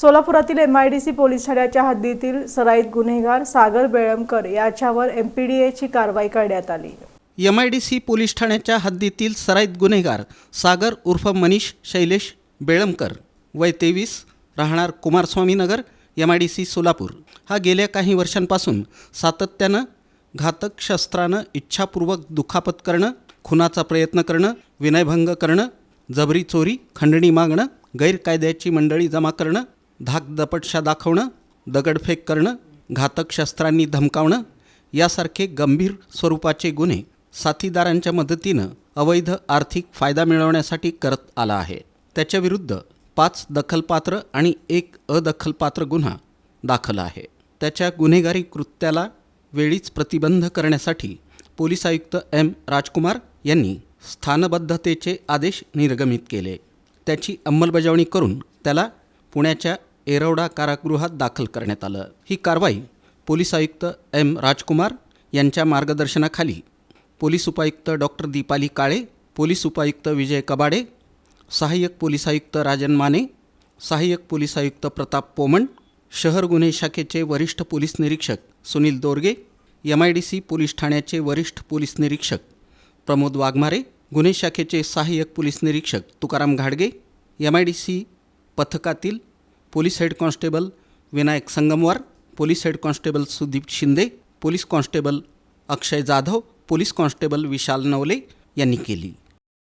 सोलापुरातील M I D C police ठाण्याच्या हद्दीतील सराईत गुन्हेगार सागर बेळमकर याच्यावर एम पी डी एची कारवाई करण्यात आली. M I D C police ठाण्याच्या हद्दीतील सराईत गुन्हेगार सागर उर्फ मनीष शैलेश बेळमकर वय तेवीस राहणार Kumaraswaminagar M I D C Solapur. हा गेल्या काही वर्षांपासून सातत्यानं घातक शस्त्रानं इच्छापूर्वक दुखापत करणं खुनाचा प्रयत्न करणं विनयभंग करणं जबरी चोरी खंडणी मागणं गैरकायद्याची मंडळी जमा करणं धाकदपटशा दाखवणं दगडफेक करणं घातक शस्त्रांनी धमकावणं यासारखे गंभीर स्वरूपाचे गुन्हे साथीदारांच्या मदतीनं अवैध आर्थिक फायदा मिळवण्यासाठी करत आला आहे. त्याच्याविरुद्ध पाच दखलपात्र आणि एक अदखलपात्र गुन्हा दाखल आहे. त्याच्या गुन्हेगारी कृत्याला वेळीच प्रतिबंध करण्यासाठी पोलीस आयुक्त एम राजकुमार यांनी स्थानबद्धतेचे आदेश निर्गमित केले. त्याची अंमलबजावणी करून त्याला पुण्याच्या एरवडा कारागृहात दाखल करण्यात आलं. ही कारवाई पोलीस आयुक्त एम राजकुमार यांच्या मार्गदर्शनाखाली पोलीस उपायुक्त डॉक्टर दीपाली काळे पोलीस उपायुक्त विजय कबाडे सहाय्यक पोलीस आयुक्त राजन माने सहाय्यक पोलीस आयुक्त प्रताप पोमण शहर गुन्हे शाखेचे वरिष्ठ पोलीस निरीक्षक Sunil Dorge M I D C police ठाण्याचे वरिष्ठ पोलीस निरीक्षक प्रमोद वाघमारे गुन्हे शाखेचे सहाय्यक पोलीस निरीक्षक तुकाराम घाडगे एम आय डी सी पथकातील police head constable Vinayak Sangamwar police head constable Sudeep Shinde police constable Akshay Jadhav police constable Vishal Navale यांनी केली.